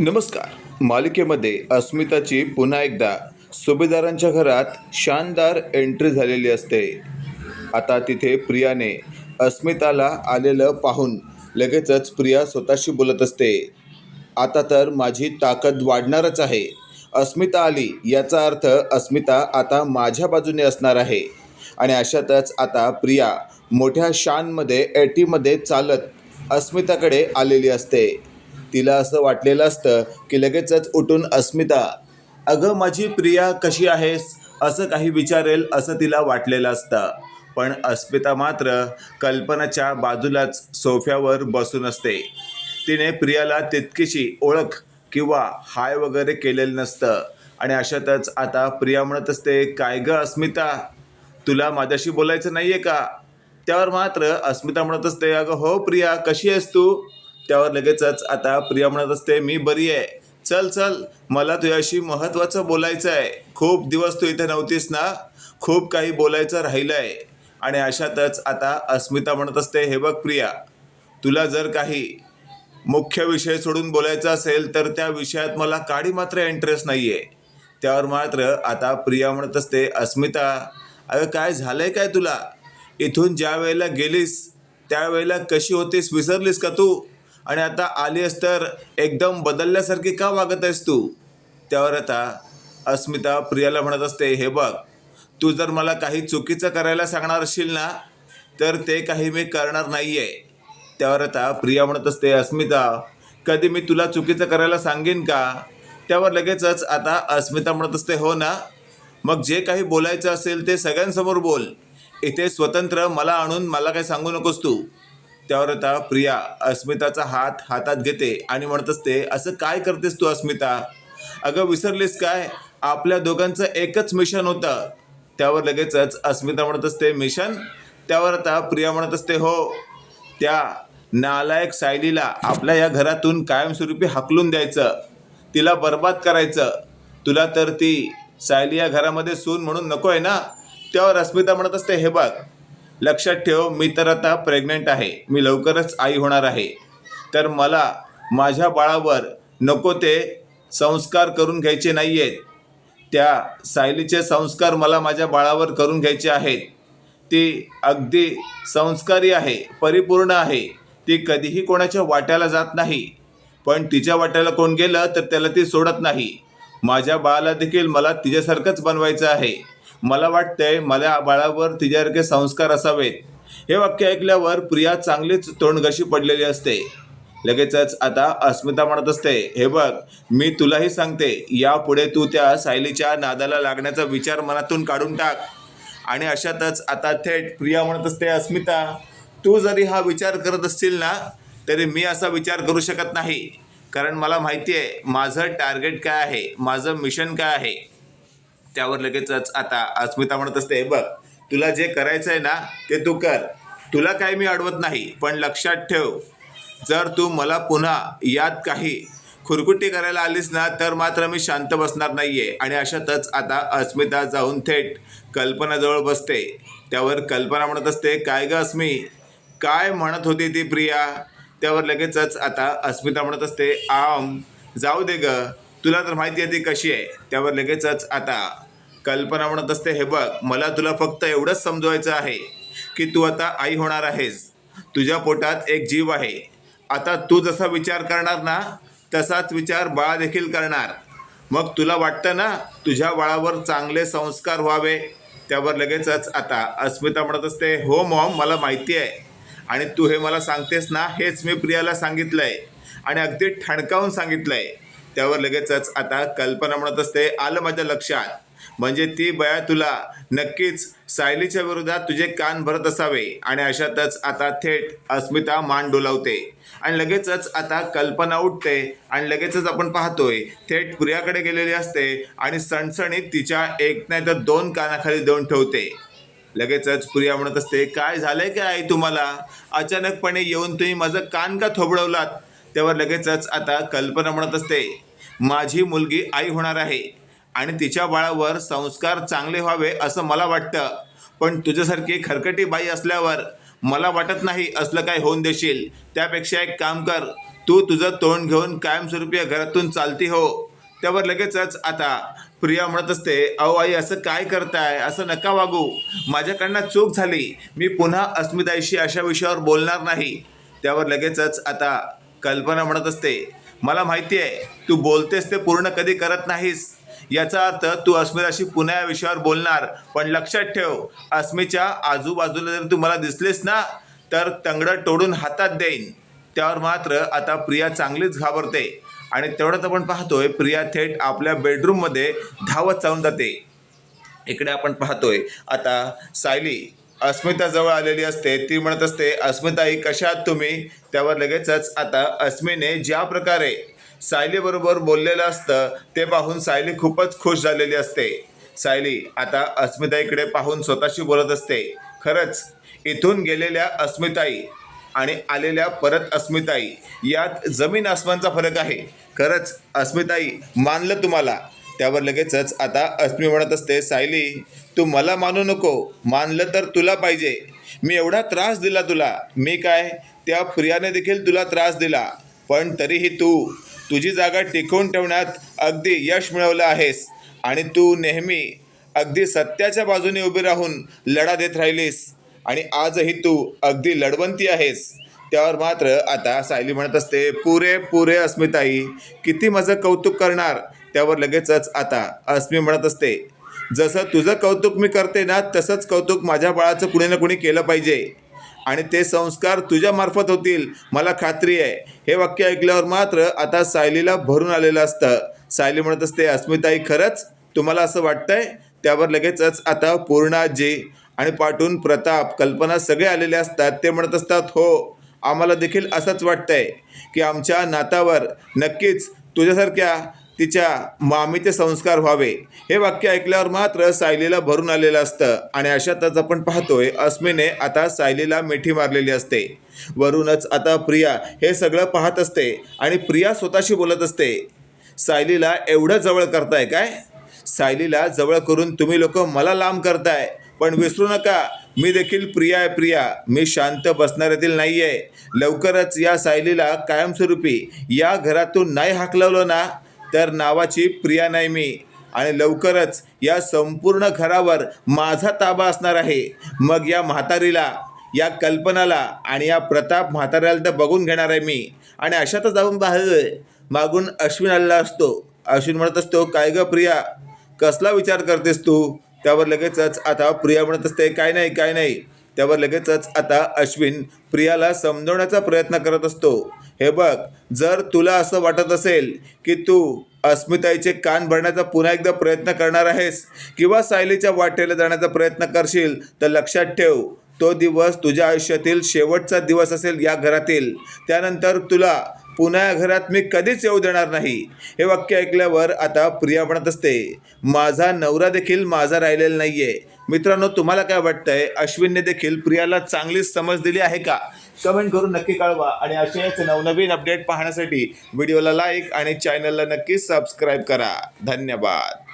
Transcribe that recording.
नमस्कार. मालिकेमध्ये अस्मिताची पुन्हा एकदा सुभेदारांच्या घरात शानदार एंट्री झालेली असते. आता तिथे प्रियाने अस्मिताला आलेलं पाहून लगेचच प्रिया स्वतःशी बोलत असते. आता तर माझी ताकद वाढणारच आहे. अस्मिता आली याचा अर्थ अस्मिता आता माझ्या बाजूने असणार आहे. आणि अशातच आता प्रिया मोठ्या शानमध्ये एटीमध्ये चालत अस्मिताकडे आलेली असते. तिला असं वाटलेलं असतं की लगेचच उठून अस्मिता अगं माझी प्रिया कशी आहेस? असं काही विचारेल असं तिला वाटलेलं असतं. पण अस्मिता मात्र कल्पनाच्या बाजूलाच सोफ्यावर बसून असते. तिने प्रियाला तितकीशी ओळख किंवा हाय वगैरे केलेलं नसतं. आणि अशातच आता प्रिया म्हणत असते काय गं अस्मिता? तुला माझ्याशी बोलायचं नाही आहे का? त्यावर मात्र अस्मिता म्हणत असते अगं हो प्रिया कशी आहेस तू? त्यावर लगेचच आता प्रिया म्हणत असते मी बरी आहे. चल चल मला तुझ्याशी महत्त्वाचं बोलायचं आहे. खूप दिवस तू इथे नव्हतीस ना? खूप काही बोलायचं राहिलं आहे आणि अशातच आता अस्मिता म्हणत असते हे बघ प्रिया तुला जर काही मुख्य विषय सोडून बोलायचा असेल तर त्या विषयात मला काडी मात्र इंटरेस्ट नाही आहे त्यावर मात्र आता प्रिया म्हणत असते अस्मिता अगं काय झालंय काय तुला? इथून ज्या वेळेला गेलीस त्यावेळेला कशी होतीस? विसरलीस का तू? आणि आता आलीस तर एकदम बदलल्यासारखी का वागत आहेस तू? त्यावर आता अस्मिता प्रियाला म्हणत असते हे बघ तू जर मला काही चुकीचं करायला सांगणार असशील ना तर ते काही मी करणार नाही आहे त्यावर आता प्रिया म्हणत असते अस्मिता कधी मी तुला चुकीचं करायला सांगेन का? त्यावर लगेचच आता अस्मिता म्हणत असते हो ना मग जे काही बोलायचं असेल ते सगळ्यांसमोर बोल. इथे स्वतंत्र मला आणून मला काही सांगू नकोस तू. त्यावर आता प्रिया अस्मिताचा हात हातात घेते आणि म्हणत असते असं काय करतेस तू अस्मिता? अगं विसरलीस काय? आपल्या दोघांचं एकच मिशन होतं. त्यावर लगेचच अस्मिता म्हणत असते मिशन? त्यावर आता प्रिया म्हणत असते हो त्या नालायक सायलीला आपल्या या घरातून कायमस्वरूपी हाकलून द्यायचं. तिला बर्बाद करायचं. तुला तर ती सायली या घरामध्ये सून म्हणून नको आहे ना? त्यावर अस्मिता म्हणत असते हे बघ लक्षात ठेव मी तर आता प्रेग्नेंट आहे. मी लवकरच आई होणार आहे. तर मला माझ्या बाळावर नको ते संस्कार करून घ्यायचे नाही आहेत त्या सायलीचे संस्कार मला माझ्या बाळावर करून घ्यायचे आहेत. ती अगदी संस्कारी आहे परिपूर्ण आहे. ती कधीही कोणाच्या वाट्याला जात नाही. पण तिच्या वाट्याला कोण गेलं तर त्याला ती सोडत नाही. माझ्या बाळाला देखील मला तिच्यासारखंच बनवायचं आहे. मला वाटतंय मला बाळावर तिच्यासारखे संस्कार असावेत. हे वाक्य ऐकल्यावर प्रिया चांगलीच तोंडघशी पडलेली असते. लगेचच आता अस्मिता म्हणत असते हे बघ मी तुलाही सांगते यापुढे तू त्या सायलीच्या नादाला लागण्याचा विचार मनातून काढून टाक. आणि अशातच आता थेट प्रिया म्हणत असते अस्मिता तू जरी हा विचार करत असशील ना तरी मी असा विचार करू शकत नाही. कारण मला माहिती आहे माझं टार्गेट काय आहे? माझं मिशन काय आहे? त्यावर लगेचच आता अस्मिता म्हणत असते बघ तुला जे करायचं आहे ना ते तू कर. तुला काही मी अडवत नाही पण लक्षात ठेव. जर तू मला पुन्हा यात काही खुरकुटी करायला आलीस ना तर मात्र मी शांत बसणार नाही आहे आणि अशातच आता अस्मिता जाऊन थेट कल्पनाजवळ बसते. त्यावर कल्पना म्हणत असते काय ग अस्मी? काय म्हणत होती ती प्रिया? त्यावर लगेचच आता अस्मिता म्हणत असते आम जाऊ दे ग. तुला तर माहिती आहे ती कशी आहे. त्यावर लगेचच आता कल्पना म्हणत असते हे बघ मला तुला फक्त एवढंच समजवायचं आहे की तू आता आई होणार आहेस. तुझ्या पोटात एक जीव आहे. आता तू जसा विचार करणार ना तसाच विचार बाळा देखील करणार. मग तुला वाटतं ना तुझ्या बाळावर चांगले संस्कार व्हावे. त्यावर लगेचच आता अस्मिता म्हणत असते हो मॉम मला माहिती आहे. आणि तू हे मला सांगतेस ना हेच मी प्रियाला सांगितलं आहे आणि अगदी ठणकावून सांगितलं आहे त्यावर लगेचच आता कल्पना म्हणत असते आलं माझ्या लक्षात. म्हणजे ती बया तुला नक्कीच सायलीच्या विरोधात तुझे कान भरत असावे. आणि अशातच आता थेट अस्मिता मान डोलावते. आणि लगेचच आता कल्पना उठते आणि लगेचच आपण पाहतोय थेट प्रियाकडे गेलेली असते आणि सणसणीत तिच्या एक नाही तर दोन कानाखाली देऊन ठेवते. लगेचच प्रिया म्हणत असते काय झालंय काय आई तुम्हाला? अचानकपणे येऊन तुम्ही माझं कान का थोबडवलात? त्यावर लगेचच आता कल्पना म्हणत असते माझी मुलगी आई होणार आहे आणि तिच्या बाळावर संस्कार चांगले व्हावे असं मला वाटतं. पण तुझ्यासारखी खरकटी बाई असल्यावर मला वाटत नाही असलं काय होऊन देशील. त्यापेक्षा एक काम कर तू तुझं तोंड घेऊन कायमस्वरूपी घरातून चालती हो. त्यावर लगेचच आता प्रिया म्हणत असते अहो आई असं काय करताय? असं नका वागू. माझ्याकडनं चूक झाली. मी पुन्हा अस्मिताईशी अशा विषयावर बोलणार नाही. त्यावर लगेचच आता कल्पना म्हणत असते मला माहिती आहे तू बोलतेस ते पूर्ण कधी करत नाहीस. याचा अर्थ तू अस्मिताशी पुन्हा या विषयावर बोलणार पण लक्षात ठेव अस्मिच्या आजूबाजूला जर तू मला दिसलेस ना तर तंगडं तोडून हातात देईन. त्यावर मात्र आता प्रिया चांगलीच घाबरते. आणि तेवढंच आपण पाहतोय प्रिया थेट आपल्या बेडरूममध्ये धावत चालून जाते. इकडे आपण पाहतोय आता सायली अस्मिताजवळ आलेली असते ती म्हणत असते अस्मिताई कशा आहात तुम्ही? त्यावर लगेचच आता अस्मिने ज्या प्रकारे सायलीबरोबर बोललेलं असतं ते पाहून सायली खूपच खुश झालेली असते. सायली आता अस्मिताईकडे पाहून स्वतःशी बोलत असते खरंच इथून गेलेल्या अस्मिताई आणि आलेल्या परत अस्मिताई यात जमीन आसमानचा फरक आहे. खरंच अस्मिताई मानलं तुम्हाला त्यावर लगेचच आता अस्मी म्हणत असते सायली तू मला मानू नको. मानलं तर तुला पाहिजे. मी एवढा त्रास दिला तुला. मी काय? त्या प्रियाने देखील तुला त्रास दिला. पण तरीही तू तुझी जागा टिकवून ठेवण्यात अगदी यश मिळवलं आहेस. आणि तू नेहमी अगदी सत्याच्या बाजूने उभी राहून लढा देत राहिलीस. आणि आजही तू अगदी लढवंती आहेस. त्यावर मात्र आता सायली म्हणत असते पुरे पुरे अस्मिताई किती माझं कौतुक करणार. त्यावर लगेचच आता अस्मी म्हणत असते जसं तुझं कौतुक मी करते ना तसंच कौतुक माझ्या बाळाचं कुणी ना कुणी केलं पाहिजे. आणि ते संस्कार तुझ्या मार्फत होतील मला खात्री आहे. हे वाक्य ऐकल्यावर मात्र आता सायलीला भरून आलेलं असतं. सायली म्हणत असते अस्मिताई खरंच तुम्हाला असं वाटतंय? त्यावर लगेचच आता पूर्णाजी आणि पाठून प्रताप कल्पना सगळे आलेले असतात ते म्हणत असतात हो आम्हाला देखील असंच वाटतंय की आमच्या नातावर नक्कीच तुझ्यासारख्या तिच्या मामीचे संस्कार व्हावे हे वाक्य ऐकल्यावर मात्र सायलीला भरून आलेलं असतं. आणि अशातच आपण पाहतोय अस्मीने आता सायलीला मिठी मारलेली असते. वरूनच आता प्रिया हे सगळं पाहत असते आणि प्रिया स्वतःशी बोलत असते. सायलीला एवढं जवळ करताय काय? सायलीला जवळ करून तुम्ही लोक मला लांब करताय. पण विसरू नका मी देखील प्रिया आहे प्रिया. मी शांत बसणाऱ्यातील नाही आहे लवकरच या सायलीला कायमस्वरूपी या घरातून नाही हाकलवलं ना? तर नावाची प्रिया नाही मी. आणि लवकरच या संपूर्ण घरावर माझा ताबा असणार आहे. मग या म्हातारीला या कल्पनाला आणि या प्रताप म्हाताऱ्याला तर बघून घेणार आहे मी. आणि अशातच जाऊन पाहिलं मागून अश्विन आलेला असतो. अश्विन म्हणत असतो काय ग प्रिया? कसला विचार करतेस तू? त्यावर लगेचच आता प्रिया म्हणत असते काय नाही काय नाही. त्यावर लगेचच आता अश्विन प्रियाला समजवण्याचा प्रयत्न करत असतो. हे बघ जर तुला असं वाटत असेल की तू अस्मिताईचे कान भरण्याचा पुन्हा एकदा प्रयत्न करणार आहेस किंवा सायलीच्या वाटेला जाण्याचा प्रयत्न करशील तर लक्षात ठेव तो दिवस तुझ्या आयुष्यातील शेवटचा दिवस असेल या घरातील. त्यानंतर तुला पुन्हा घरात मी कधीच येऊ देणार नाही. हे वाक्य ऐकल्यावर आता प्रिया म्हणत असते माझा नवरा देखील माझा राहिलेला नाही आहे मित्रांनो तुम्हाला काय वाटतंय? अश्विनने देखील प्रियाला चांगलीच समज दिली आहे का? कमेंट करून नक्की कळवा आणि अशाच नवनवीन अपडेट पाहण्यासाठी व्हिडिओला लाईक आणि चॅनलला नक्की सबस्क्राईब करा. धन्यवाद.